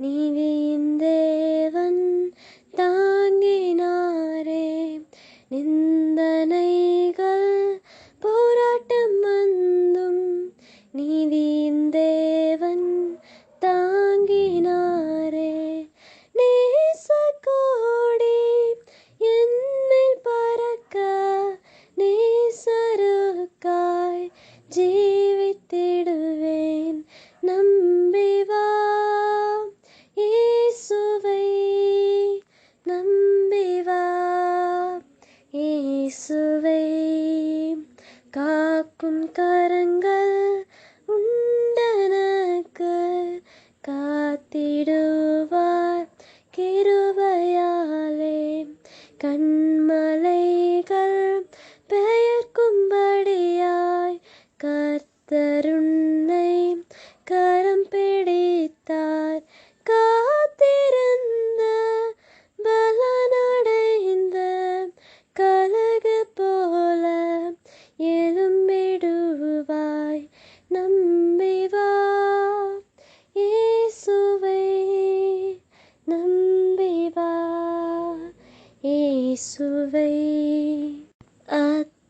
你 இயேசுவே காக்கும் கரங்கள் உண்டனக்கு காத்திடுவார் கிருபையாலே. கண்மலை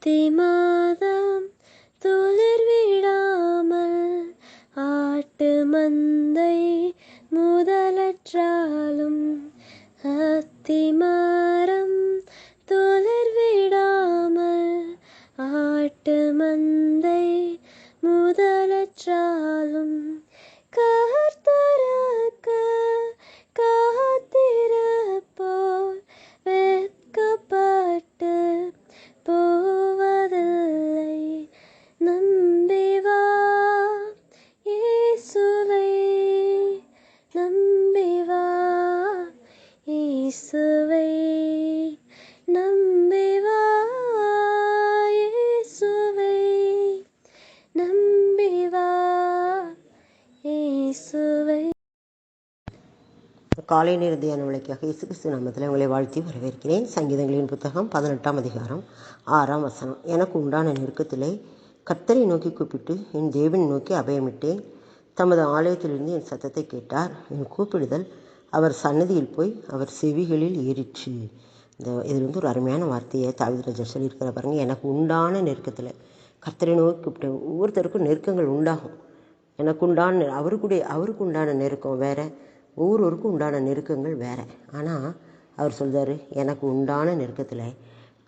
அத்தி மாதம் துளிர் விடாமல் ஆட்டு மந்தை முதலற்றாலும் அத்திமாரம் துளிர் விடாமல் ஆட்டு மந்தை முதலற்றாலும் காலை நேர தியான விளக்காக இயேசு கிறிஸ்து நாமத்தில் உங்களை வாழ்த்தி வரவேற்கிறேன். சங்கீதங்களின் புத்தகம் பதினெட்டாம் அதிகாரம் ஆறாம் வசனம். எனக்கு உண்டான நெருக்கத்திலே கர்த்தரை நோக்கி கூப்பிட்டு என் தேவனை நோக்கி அபயமிட்டேன். தமது ஆலயத்திலிருந்து என் சத்தத்தை கேட்டார். என் கூப்பிடுதல் அவர் சன்னதியில் போய் அவர் செவிகளில் ஏறிற்று. இந்த இதில் வந்து ஒரு அருமையான வார்த்தையை தாவிதராஜர் சொல்லியிருக்கிற பாருங்க. எனக்கு உண்டான நெருக்கத்தில் கர்த்தரை நோக்கி கூப்பிட்டேன் ஒவ்வொருத்தருக்கும் நெருக்கங்கள் உண்டாகும். எனக்கு உண்டான அவருக்குடைய அவருக்கு உண்டான நெருக்கம் வேறு. ஒவ்வொருவருக்கும் உண்டான நெருக்கங்கள் வேற. ஆனால் அவர் சொல்கிறார் எனக்கு உண்டான நெருக்கத்தில்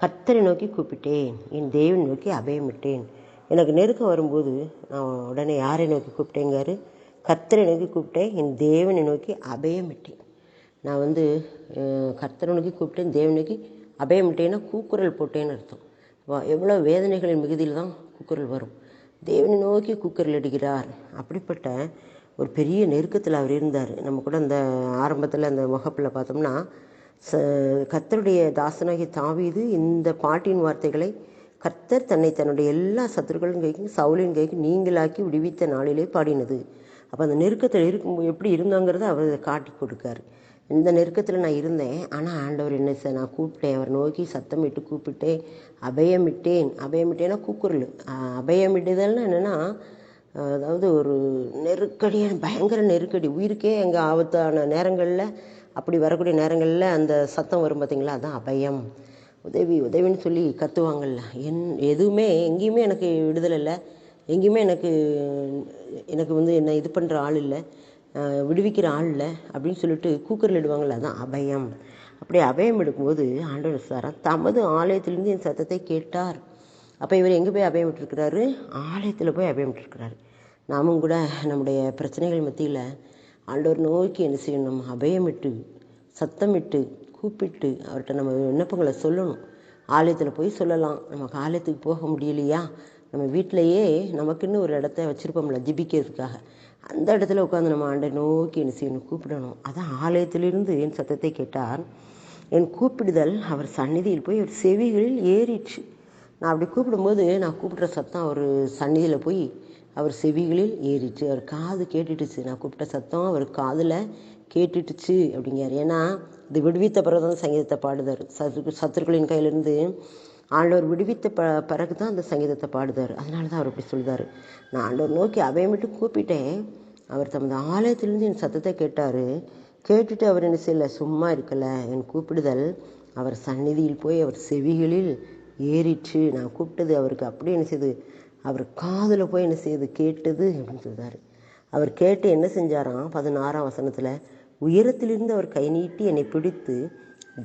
கத்தரை நோக்கி கூப்பிட்டேன். என் தேவன் நோக்கி அபயமிட்டேன். எனக்கு நெருக்கம் வரும்போது நான் உடனே யாரை நோக்கி கூப்பிட்டேங்காரு? கத்தரை நோக்கி கூப்பிட்டேன். என் தேவனை நோக்கி அபயமிட்டேன். நான் வந்து கத்தரை கர்த்தரை நோக்கி கூப்பிட்டேன் தேவனை நோக்கி அபயமிட்டேன்னா கூக்குரல் போட்டேன்னு அர்த்தம். வா- எவ்வளோ வேதனைகளின் மிகுதியில் தான் கூக்குரல் வரும். தேவனை நோக்கி கூக்குரல் அடிக்கிறார் அப்படிப்பட்ட ஒரு பெரிய நெருக்கத்தில் அவர் இருந்தார். நம்ம கூட அந்த ஆரம்பத்தில் அந்த முகப்பில் பார்த்தோம்னா ச கர்த்தருடைய தாசனாகி தாவீது இந்த பாட்டின் வார்த்தைகளை கர்த்தர் தன்னை தன்னுடைய எல்லா சத்துருக்களும் கைக்கும் சவுலின் கைக்கும் நீங்களாக்கி விடுவித்த நாளிலே பாடினது. அப்போ அந்த நெருக்கத்தில் இருக்கும் எப்படி இருந்தாங்கிறத அவர் காட்டி கொடுக்காரு. இந்த நெருக்கத்தில் நான் இருந்தேன். ஆனால் ஆண்டவர் என்ன சார் நான் கூப்பிட்டேன். அவர் நோக்கி சத்தமிட்டு கூப்பிட்டேன். அபயமிட்டேன். அபயமிட்டேன்னா கூக்குரல். ஆஹ் என்னென்னா அதாவது ஒரு நெருக்கடியான பயங்கர நெருக்கடி. உயிருக்கே எங்கள் ஆபத்தான நேரங்களில் அப்படி வரக்கூடிய நேரங்களில் அந்த சத்தம் வரும் பார்த்தீங்களா அதுதான் அபயம். உதவி உதவின்னு சொல்லி கத்துவாங்கள்ல என் எதுவுமே எங்கேயுமே எனக்கு விடுதலை இல்லை. எங்கேயுமே எனக்கு எனக்கு வந்து என்ன இது பண்ணுற ஆள் இல்லை. விடுவிக்கிற ஆள் இல்லை அப்படின்னு சொல்லிட்டு கூக்கரில் இடுவாங்கள்ல அதுதான் அபயம். அப்படி அபயம் எடுக்கும்போது ஆண்டவர் சாரா தமது ஆலயத்திலிருந்து என் சத்தத்தை கேட்டார். அப்போ இவர் எங்கே போய் அபயம் விட்டுருக்கிறாரு? ஆலயத்தில் போய் அபயம் விட்டுருக்கிறாரு. நாமும் கூட நம்முடைய பிரச்சனைகள் மத்தியில் ஆண்டவர் நோக்கி என்ன செய்யணும்? அபயமிட்டு சத்தமிட்டு கூப்பிட்டு அவர்கிட்ட நம்ம விண்ணப்பங்களை சொல்லணும். ஆலயத்தில் போய் சொல்லலாம். நமக்கு ஆலயத்துக்கு போக முடியலையா? நம்ம வீட்டிலையே நமக்குன்னு ஒரு இடத்த வச்சுருப்போம்ல ஜிபிக்கிறதுக்காக. அந்த இடத்துல உட்காந்து நம்ம ஆண்டை நோக்கி என்ன செய்யணும்? கூப்பிடணும். அதான் ஆலயத்திலிருந்து என் சத்தத்தை கேட்டார். என் கூப்பிடுதல் அவர் சந்நிதியில் போய் ஒரு செவிகளில் ஏறிச்சு நான் அப்படி கூப்பிடும்போது நான் கூப்பிடுற சத்தம் அவர் சந்நிதியில் போய் அவர் செவிகளில் ஏறிச்சு. அவர் காது கேட்டுட்டுச்சு. நான் கூப்பிட்ட சத்தம் அவர் காதில் கேட்டுட்டுச்சு அப்படிங்கிறார். ஏன்னா இது விடுவித்த பிறகு தான் சங்கீதத்தை பாடுதார். சத்து சத்துருக்களின் கையிலிருந்து ஆண்டவர் விடுவித்த ப பிறகு தான் அந்த சங்கீதத்தை பாடுதார். அதனால தான் அவர் அப்படி சொல்லுதார் நான் ஆண்டவர் நோக்கி அபயமிட்டு கூப்பிட்டேன். அவர் தமது ஆலயத்திலிருந்து என் சத்தத்தை கேட்டார். கேட்டுட்டு அவர் என்ன செய்யல? சும்மா இருக்கலை. என் கூப்பிடுதல் அவர் சந்நிதியில் போய் அவர் செவிகளில் ஏறிச்சு நான் கூப்பிட்டது அவருக்கு அப்படி என்ன செய்யுது அவர் காதில் போய் என்ன செய்யுது கேட்டது அப்படின்னு சொல்கிறார் அவர் கேட்டு என்ன செஞ்சாராம் பதினாறாம் வசனத்தில் உயரத்திலிருந்து அவர் கை நீட்டி என்னை பிடித்து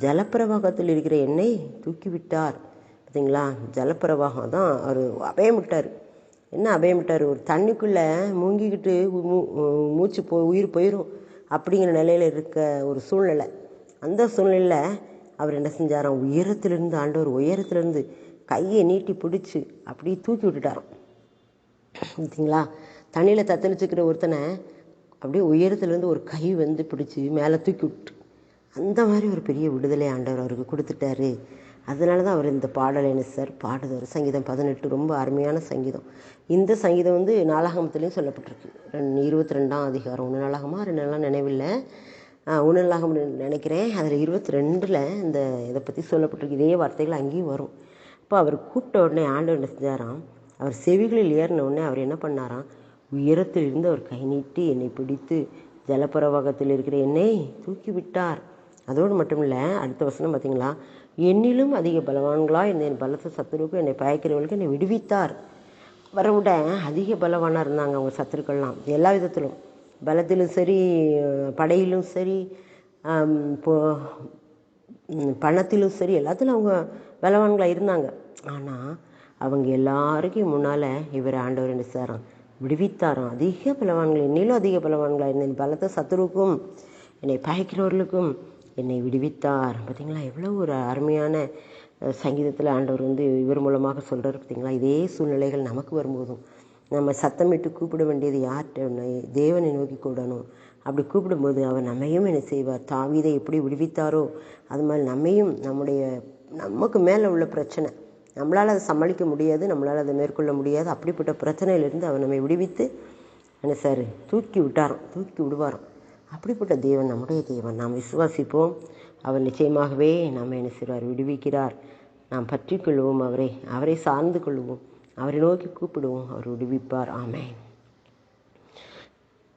ஜலப்பிரவாகத்தில் இருக்கிற என்னை தூக்கி விட்டார் பார்த்தீங்களா ஜலப்பிரவாகம் தான் அவர் அபயம் விட்டார் என்ன அபயம் விட்டார் ஒரு தண்ணிக்குள்ளே மூங்கிக்கிட்டு மூ- மூச்சு போ உயிர் போயிடும் அப்படிங்கிற நிலையில் இருக்க ஒரு சூழ்நிலை. அந்த சூழ்நிலையில் அவர் என்ன செஞ்சாராம் உயரத்திலிருந்து ஆண்டவர் உயரத்திலிருந்து கையை நீட்டி பிடிச்சி அப்படியே தூக்கி விட்டுட்டாராம் பார்த்தீங்களா தண்ணியில் தத்தளிச்சுக்கிற ஒருத்தனை அப்படியே உயரத்துலேருந்து ஒரு கை வந்து பிடிச்சி மேலே தூக்கி விட்டு அந்த மாதிரி ஒரு பெரிய விடுதலை ஆண்டவர் அவருக்கு கொடுத்துட்டாரு. அதனால தான் அவர் இந்த பாடலை என்ன சார்? பாடுதார் சங்கீதம் பதினெட்டு ரொம்ப அருமையான சங்கீதம். இந்த சங்கீதம் வந்து நாளாகமத்துலேயும் சொல்லப்பட்டிருக்கு. ரெண்டு இருபத்தி ரெண்டாம் அதிகாரம். ஒன்று நாளாகமா ரெண்டு நாளாக நினைவில்லை. ஒன்று நினைக்கிறேன். அதில் இருபத்தி ரெண்டில் இந்த இதை பற்றி சொல்லப்பட்டிருக்கு. இதே வார்த்தைகள் அங்கேயும் வரும். அப்போ அவர் கூப்பிட்ட உடனே ஆண்டவர் என்ன செஞ்சாராம்? அவர் செவிகளில் ஏறின உடனே அவர் என்ன பண்ணாராம்? உயரத்தில் இருந்து அவர் கை நீட்டி என்னை பிடித்து ஜலப்புறவாகத்தில் இருக்கிற என்னை தூக்கி விட்டார் அதோடு மட்டும் இல்லை அடுத்த வசனம் பார்த்தீங்களா என்னிலும் அதிக பலவான்களா இந்த என் பலத்த சத்துருவுக்கு என்னை பயக்கிறவர்களுக்கு என்னை விடுவித்தார். அவரை விட அதிக பலவானாக இருந்தாங்க அவங்க சத்துருக்கள்லாம். எல்லா விதத்திலும். பலத்திலும் சரி படையிலும் சரி இப்போ பணத்திலும் சரி எல்லாத்திலும் அவங்க பலவான்களாக இருந்தாங்க. ஆனால் அவங்க எல்லாருக்கும் முன்னால் இவர் ஆண்டவர் என்ன செய்றாராம் விடுவித்தாராம். அதிக பலவான்கள் என்னிலும் அதிக பலவான்களாக இருந்தேன் பலத்த சத்துருக்கும் என்னை பயக்கிறவர்களுக்கும் என்னை விடுவித்தார். பார்த்தீங்களா எவ்வளோ ஒரு அருமையான சங்கீதத்தில் ஆண்டவர் வந்து இவர் மூலமாக சொல்கிறார் பார்த்தீங்களா இதே சூழ்நிலைகள் நமக்கு வரும்போதும். நம்ம சத்தமிட்டு கூப்பிட வேண்டியது யார்கிட்ட? தேவனை நோக்கி கூடணும். அப்படி கூப்பிடும்போது அவர் நம்மையும் என்ன செய்வார்? தாவீதை எப்படி விடுவித்தாரோ? அது மாதிரி நம்மையும் நம்முடைய நமக்கு மேலே உள்ள பிரச்சனை. நம்மளால் அதை சமாளிக்க முடியாது. நம்மளால் அதை மேற்கொள்ள முடியாது. அப்படிப்பட்ட பிரச்சனையிலிருந்து அவர் நம்மை விடுவித்து என்ன சார் தூக்கி விட்டாராம். தூக்கி விடுவாராம். அப்படிப்பட்ட தேவன் நம்முடைய தேவன். நாம் விசுவாசிப்போம். அவர் நிச்சயமாகவே நாம் என்ன செய்வார்? விடுவிக்கிறார். நாம் பற்றி கொள்வோம் அவரை. அவரை சார்ந்து கொள்வோம். அவரை நோக்கி கூப்பிடுவோம். அவர் விடுவிப்பார் ஆமே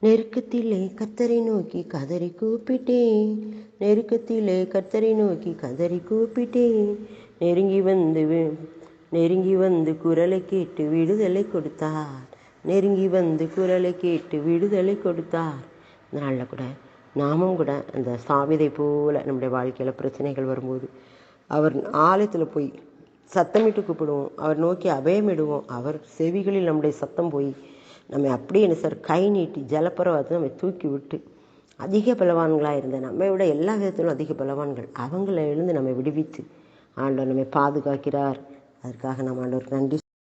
நெருக்கத்திலே கத்தரை நோக்கி கதறி கூப்பிட்டேன். நெருக்கத்திலே கத்தரை நோக்கி கதறி கூப்பிட்டேன். நெருங்கி வந்து நெருங்கி வந்து குரலை கேட்டு விடுதலை கொடுத்தார். நெருங்கி வந்து குரலை கேட்டு விடுதலை கொடுத்தார். நாளில் கூட நாமும் கூட அந்த சாவிதை போல நம்முடைய வாழ்க்கையில் பிரச்சனைகள் வரும்போது அவர் ஆலயத்தில் போய் சத்தமிட்டு கூப்பிடுவோம். அவர் நோக்கி அபயமிடுவோம். அவர் செவிகளில் நம்முடைய சத்தம் போய் நம்ம அப்படியே என்ன சார். கை நீட்டி ஜலப்பரவாதத்தை நம்ம தூக்கி விட்டு அதிக பலவான்களாக இருந்த நம்மை விட எல்லா விதத்திலும் அதிக பலவான்கள். அவங்கள எழுந்து நம்மை விடுவித்து ஆண்டவர் நம்மை பாதுகாக்கிறார். அதற்காக நம்ம ஆண்டவருக்கு நன்றி